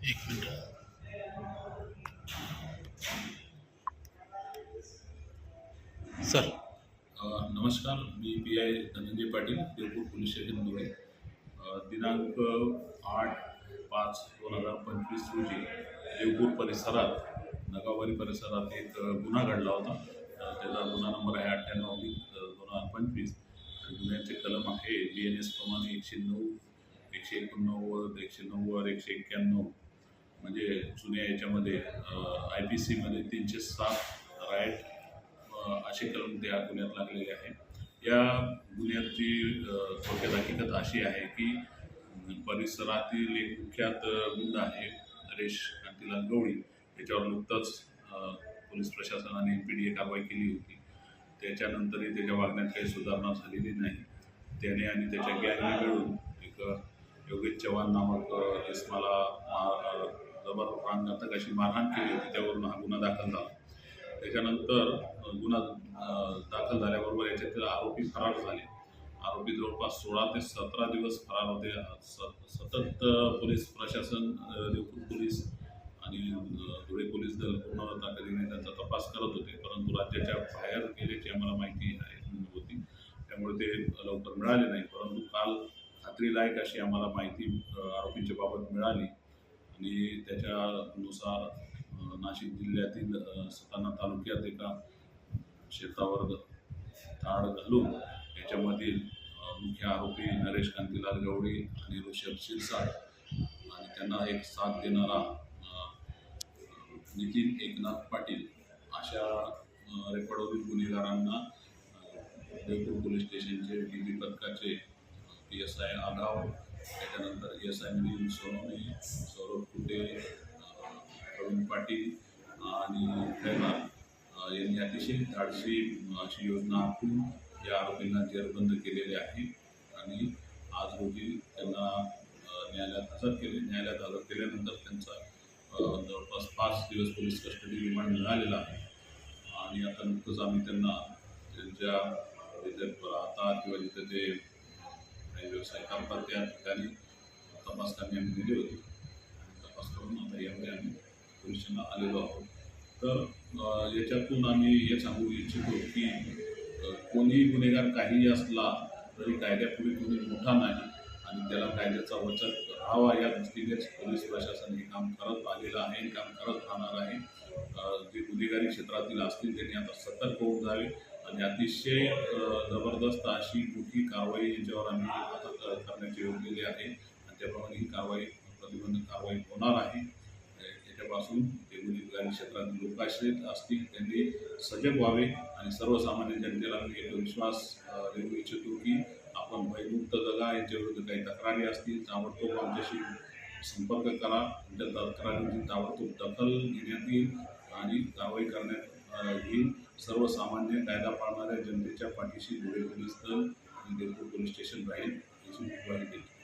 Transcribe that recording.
एक minute sir नमस्कार मी P I Dhananjay Patil Deopur police station Dhule. दिनांक आठ पाच दोन हजार पंचवीस रोजी देवपूर परिसरात नगावारी परिसरात एक गुन्हा घडला होता. त्याचा गुन्हा नंबर आहे अठ्ठ्याण्णव वीस दोन हजार पंचवीस. आणि गुन्ह्याचे कलम आहे बी एन एस प्रमाणे एकशे नऊ एकशे एकोणनव्वद एकशे नव्वद एकशे एक्क्याण्णव. म्हणजे जुन्या याच्यामध्ये आय पी सीमध्ये तीनशे सात राईट असे कलम त्या गुन्ह्यात लागलेले आहे या गुन्ह्याची अ, थोडक्यात हकीकत अशी आहे की परिसरातील एक कुख्यात गुंड आहे नरेश कांतीलाल गवळी. याच्यावर नुकतंच पोलीस प्रशासनाने पी डी ए कारवाई केली होती. त्याच्यानंतरही त्याच्या वागण्यात काही सुधारणा झालेली नाही. त्याने आणि त्याच्या गॅंगने मिळून एक योगेश चव्हाण नामक इस्माला जबर प्राणघातक अशी मारहाण केली होती त्यावरून हा गुन्हा दाखल झाला. त्याच्यानंतर गुन्हा दाखल झाल्याबरोबर याच्यातील आरोपी फरार झाले. आरोपी जवळपास सोळा ते सतरा दिवस फरार होते. सतत पोलीस प्रशासन देवपूर पोलीस आणि धुळे पोलीस दल पूर्ण ताकदीने त्यांचा तपास करत होते. परंतु राज्याच्या बाहेर गेल्याची आम्हाला माहिती आहे होती. त्यामुळे ते लवकर मिळाले नाही. परंतु काल खात्रीलायक अशी आम्हाला माहिती आरोपींच्या बाबत मिळाली. आणि त्याच्यानुसार नाशिक जिल्ह्यातील सताना सटाणा तालुक्यात एका शेतावर ताड घालून याच्यामधील मुख्य आरोपी नरेश कांतीलाल गवडी आणि ऋषभ शिरसाट आणि त्यांना एक साथ देणारा नितीन एकनाथ पाटील अशा रेकॉर्डवरील गुन्हेगारांना देवपूर पोलीस स्टेशनचे डी बी पथकाचे पी एस आय आगाव त्याच्यानंतर एस आय मिलिंद सोनवणे सौरभ कुटे प्रवीण पाटील आणि खैरार यांनी अतिशय धाडसी अशी योजना आखून या आरोपींना जेरबंद केलेले आहे. आणि आज रोजी त्यांना न्यायालयात हजर केले न्यायालयात हजर केल्यानंतर त्यांचा जवळपास पाच दिवस पोलीस कस्टडी रिमांड मिळालेला आहे. आणि आता नुकतंच आम्ही त्यांना त्यांच्या जिथे राहतात किंवा जिथे ते काही व्यवसाय करतात त्या ठिकाणी. तपासकांनी आम्ही दिली होती. तपास करून आता यामध्ये आम्ही पोलिसांना आलेलो आहोत. तर याच्यातून आम्ही हे सांगू इच्छितो की कोणीही गुन्हेगार काहीही असला तरी कायद्यापुढे कोणी मोठा नाही आणि त्याला कायद्याचा वचन राहावा या दृष्टीनेच पोलीस प्रशासन हे काम करत आलेलं आहे काम करत राहणार आहे. जे गुन्हेगारी क्षेत्रातील असतील त्यांनी आता सतर्क होऊन जावे. आणि अतिशय जबरदस्त अशी मोठी कारवाई याच्यावर आम्ही आता करण्याची योजलेली आहे. आणि त्याप्रमाणे ही कारवाई प्रतिबंधक कारवाई होणार आहे. त्याच्यापासून याच्यापासून जे गुन्हेगारी क्षेत्रातील लोक आश्रित असतील त्यांनी सजग व्हावे आणि सर्वसामान्य जनतेला मी एक विश्वास देऊ इच्छितो की आपण भयमुक्त जगा यांच्याविरुद्ध काही तक्रारी असतील ताबडतोब आमच्याशी संपर्क करा. त्या तक्रारींची ताबडतोब दखल घेण्यात येईल आणि कारवाई करण्यात घेऊन सर्वसामान्य कायदा पाळणाऱ्या जनतेच्या पाठीशी धुळे पोलीस दल आणि देवपूर पोलीस स्टेशन राहील याची मी ग्वाही देतो.